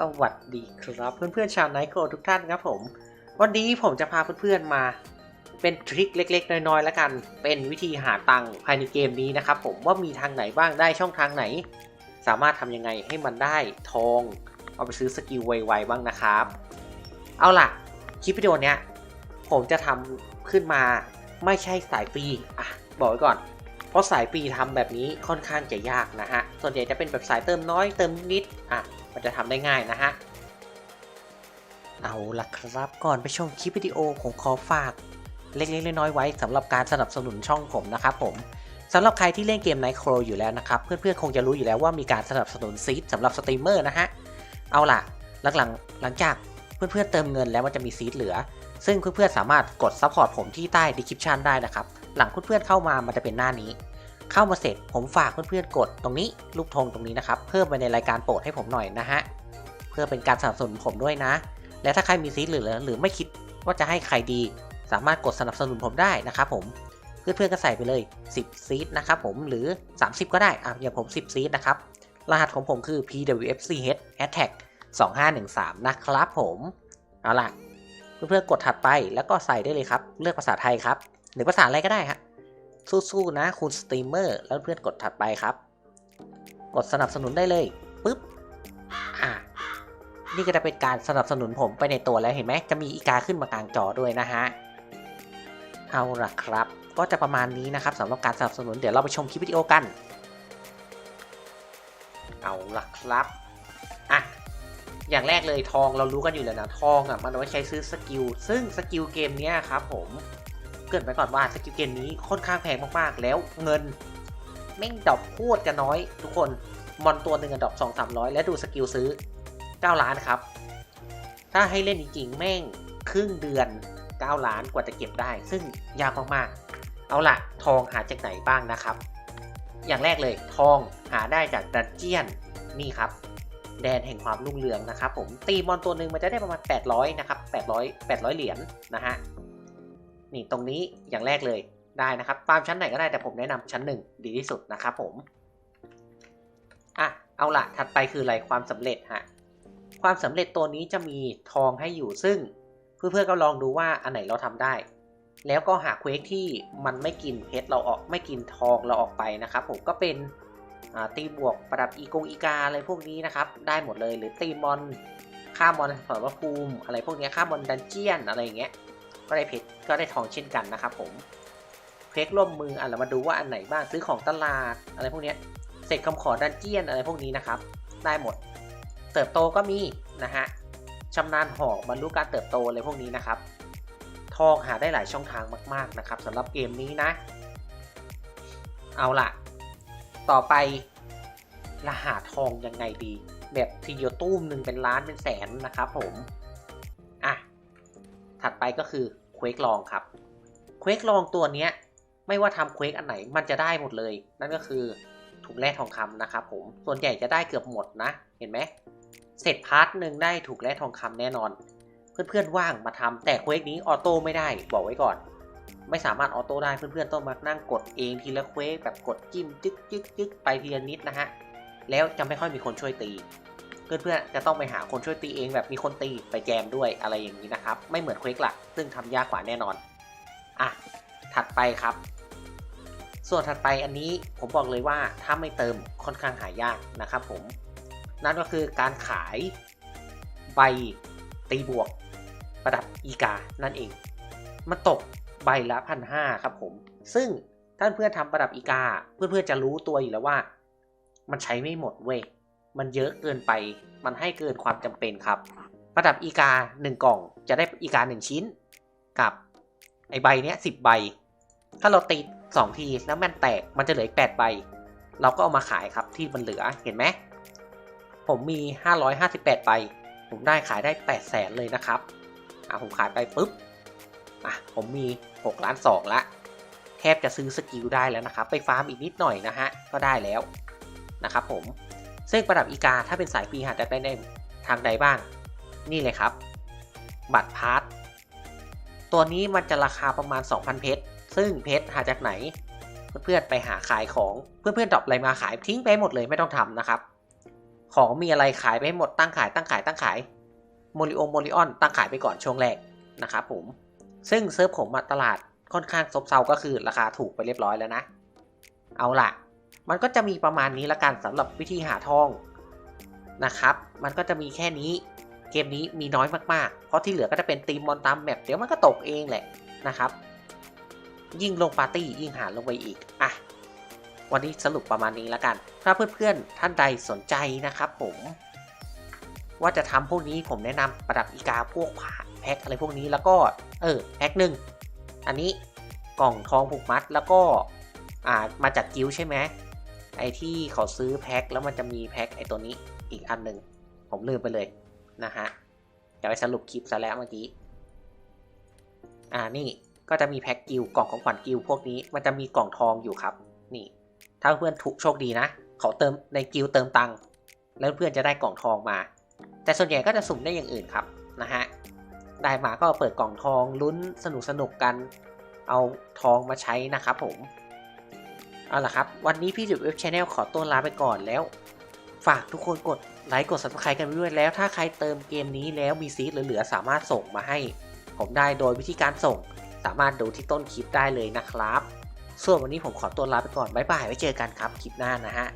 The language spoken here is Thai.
สวัสดีครับเพื่อนๆชาวไนโครทุกท่านครับผม วันนี้ผมจะพาเพื่อนๆมา เป็นทริคเล็กๆ น้อยๆแล้วกัน เป็นวิธีหาตังค์ภายในเกมนี้นะครับผมว่ามีทางไหนบ้างได้ช่องทางไหน สามารถทำยังไงให้มันได้ทอง เอาไปซื้อสกิลไวๆบ้างนะครับ เอาล่ะ คลิปวิดีโอเนี้ย ผมจะทำขึ้นมาไม่ใช่สายฟรีอะบอกไว้ก่อนเพราะสายฟรีทำแบบนี้ค่อนข้างจะยากนะฮะ ส่วนใหญ่จะเป็นแบบสายเติมน้อยเติมนิด อะ มันจะทำได้ง่ายนะฮะ เอาล่ะครับก่อนไปชมคลิปวิดีโอผมขอฝาก เล็กๆน้อยๆไว้สำหรับการสนับสนุนช่องผมนะครับผมสำหรับใครที่เล่นเกม Night Crow อยู่แล้วนะครับ เพื่อนๆคงจะรู้อยู่แล้วว่ามีการสนับสนุนซีดสำหรับสตรีมเมอร์นะฮะ เอาล่ะหลังๆหลังจากเพื่อนๆเติมเงินแล้วมันจะมีซีดเหลือ ซึ่งเพื่อนๆสามารถกดซัพพอร์ตผมที่ใต้ description ได้นะครับ หลังเพื่อนๆเข้ามามันจะเป็นหน้านี้ เข้ามาเสร็จผมฝากเพื่อนๆกดตรงนี้รูปธงตรงนี้นะครับ เพิ่มไปในรายการโปรดให้ผมหน่อยนะฮะ เพื่อเป็นการสนับสนุนผมด้วยนะ และถ้าใครมีซีดเหลือหรือไม่คิดว่าจะให้ใครดี สามารถกดสนับสนุนผมได้นะครับผมเพื่อนๆก็ใส่ไปเลย 10 ซีดนะครับผมหรือ 30 ก็ได้อะอย่างผม 10 ซีดนะครับ รหัสของผมคือ pwfch attack 2513 นะครับผมเอาล่ะ เพื่อนๆกดถัดไปแล้วก็ใส่ได้เลยครับ เลือกภาษาไทยครับ หรือภาษาอะไรก็ได้ฮะ สู้ๆนะคุณสตรีมเมอร์แล้วเพื่อนกดถัดไปครับ กดสนับสนุนได้เลยปุ๊บอะนี่ก็จะเป็นการสนับสนุนผมไปในตัวแล้วเห็นไหมจะมีอีกาขึ้นมากลางจอด้วยนะฮะเอาล่ะครับ ก็จะประมาณนี้นะครับสำหรับการสนับสนุนเดี๋ยวเราไปชมคลิปวิดีโอกัน เอาล่ะครับอะอย่างแรกเลยทองเรารู้กันอยู่แล้วนะทองอะมันเอาไว้ใช้ซื้อสกิลซึ่งสกิลเกมเนี้ยครับผม กรินไปก่อนว่าสกิลเกมนี้ค่อนข้างแพงมากๆ แล้วเงินแม่งดอปโคตรจะน้อย ทุกคนมอนตัวหนึ่งอะดอปสองสามร้อยและดูสกิลซื้อ 9 ล้านครับ ถ้าให้เล่นจริงๆ แม่งครึ่งเดือน 9 ล้านกว่าจะเก็บได้ ซึ่งยากมากๆ เอาละทองหาจากไหนบ้างนะครับ อย่างแรกเลยทองหาได้จากดันเจียนนี่ครับแดนแห่งความรุ่งเรืองนะครับผมตีมอนตัวหนึ่งมันจะได้ประมาณ 800 นะครับ 800 800 เหรียญนะฮะ นี่ตรงนี้อย่างแรกเลยได้นะครับฟาร์มชั้นไหนก็ได้แต่ผมแนะนำชั้นหนึ่งดีที่สุดนะครับผมอะเอาละถัดไปคืออะไรความสำเร็จฮะความสำเร็จตัวนี้จะมีทองให้อยู่ซึ่งเพื่อนๆก็ลองดูว่าอันไหนเราทำได้ แล้วก็หาเควสที่มันไม่กินเพชรเราออกไม่กินทองเราออกไปนะครับผมก็เป็นอ่าตีบวกประดับอีกงอีกาอะไรพวกนี้นะครับ ได้หมดเลยหรือตีมอนฆ่ามอนสมรภูมิอะไรพวกนี้ฆ่ามอนดันเจียนอะไรอย่างเงี้ย ก็ได้เพชรก็ได้ทองเช่นกันนะครับผมเพชรร่วมมืออะเรามาดูว่าอันไหนบ้างซื้อของตลาดอะไรพวกเนี้ยเสร็จคำขอดันเจียนอะไรพวกนี้นะครับ ได้หมด เติบโตก็มีนะฮะชำนาญหอกบรรลุการเติบโตอะไรพวกนี้นะครับ ทองหาได้หลายช่องทางมากๆนะครับสำหรับเกมนี้นะ เอาล่ะ ต่อไปรหาทองยังไงดี แบบทีเดียวตู้มหนึ่งเป็นล้านเป็นแสนนะครับผม ถัดไปก็คือเควกลองครับเควกลองตัวเนี้ยไม่ว่าทำเควกอันไหนมันจะได้หมดเลย นั่นก็คือถุงแร่ทองคำนะครับผมส่วนใหญ่จะได้เกือบหมดนะ เห็นไหมเสร็จพาร์ทหนึ่งได้ถูกแร่ทองคำแน่นอน เพื่อนๆว่างมาทำแต่เควกนี้ออโต้ไม่ได้บอกไว้ก่อนไม่สามารถออโต้ได้เพื่อนๆต้องมานั่งกดเองทีละเควกแบบกดจิ้มจึ๊กจึ๊กจึ๊กไปทีละนิดนะฮะ แล้วจะไม่ค่อยมีคนช่วยตี เพื่อนๆจะต้องไปหาคนช่วยตีเองแบบมีคนตีไปแจมด้วยอะไรอย่างนี้นะครับ ไม่เหมือนเควกหลัก ซึ่งทำยากกว่าแน่นอน อะ ถัดไปครับ ส่วนถัดไปอันนี้ผมบอกเลยว่าถ้าไม่เติมค่อนข้างหายากนะครับผม นั่นก็คือการขายใบตีบวก ประดับอีกา นั่นเอง มันตกใบละพันห้าครับผม ซึ่งท่านเพื่อนทำประดับอีกา เพื่อนๆจะรู้ตัวอยู่แล้วว่า มันใช้ไม่หมดเว้ย มันเยอะเกินไป มันให้เกินความจำเป็นครับ ประดับอีกา 1 กล่องจะได้อีกา 1 ชิ้น กับ ไอใบเนี้ยสิใบ ถ้าเราตี2ทีแล้วมันแตกมันจะเหลืออีก8ใบ เราก็เอามาขายครับที่มันเหลือเห็นไหม ผมมี 558ใบ ผมได้ขายได้8แสนเลยนะครับอะผมขายไปปุ๊บอะผมมี6ล้าน2ละแทบจะซื้อสกิลได้แล้วนะครับ ไปฟาร์มอีกนิดหน่อยนะฮะ ก็ได้แล้วนะครับผม ซึ่งประดับอีกาถ้าเป็นสายฟรีหาจะได้ในทางใดบ้าง นี่เลยครับ บัตรพาร์ทตัวนี้มันจะราคาประมาณ 2,000 เพชร ซึ่งเพชรหาจากไหน เพื่อนๆไปหาขายของเพื่อนๆดรอปอะไรมาขายทิ้งไปหมดเลยไม่ต้องทำนะครับ ของมีอะไรขายไปหมดตั้งขายตั้งขายตั้งขายโมลิโอโมลิออนตั้งขายไปก่อนช่วงแรกนะครับผมซึ่งเซิร์ฟผมอะตลาดค่อนข้างซบเซาก็คือราคาถูกไปเรียบร้อยแล้วนะ เอาล่ะ มันก็จะมีประมาณนี้ละกันสำหรับวิธีหาทองนะครับ มันก็จะมีแค่นี้ เกมนี้มีน้อยมากๆ เพราะที่เหลือก็จะเป็นตีมมอนตามแมปเดี๋ยวมันก็ตกเองแหละนะครับ ยิ่งลงปาร์ตี้ยิ่งหาลงไปอีก อะ วันนี้สรุปประมาณนี้ละกัน ถ้าเพื่อนๆ ท่านใดสนใจนะครับผม ว่าจะทำพวกนี้ผมแนะนำประดับอีกาพวกผ่าแพ็คอะไรพวกนี้แล้วก็ เออแพ็คหนึ่งอันนี้กล่องทองผูกมัดแล้วก็อ่ามาจากกิ้วใช่ไหม ไอที่เขาซื้อแพ็คแล้วมันจะมีแพ็คไอตัวนี้อีกอันหนึ่งผมลืมไปเลยนะฮะจะไปสรุปคลิปซะแล้วเมื่อกี้ อ่านี่ก็จะมีแพ็คกิวกล่องของขวัญกิวพวกนี้มันจะมีกล่องทองอยู่ครับ นี่ ถ้าเพื่อนถูกโชคดีนะเขาเติมในกิวเติมตังค์แล้วเพื่อนจะได้กล่องทองมา แต่ส่วนใหญ่ก็จะสุ่มได้อย่างอื่นครับนะฮะได้มาก็เปิดกล่องทองลุ้นสนุกสนุกกัน เอาทองมาใช้นะครับผม เอาล่ะครับ วันนี้พี่จุดเว็บช n แนลขอตัวลาไปก่อนแล้ว ฝากทุกคนกดไลค์กด subscribe กันด้วยแล้ว ถ้าใครเติมเกมนี้แล้วมีซีดเหลือๆสามารถส่งมาให้ ผมได้โดยวิธีการส่ง สามารถดูที่ต้นคลิปได้เลยนะครับ ส่วนวันนี้ผมขอตัวลาไปก่อนบ๊ายบายไว้เจอกันครับคลิปหน้านะฮะ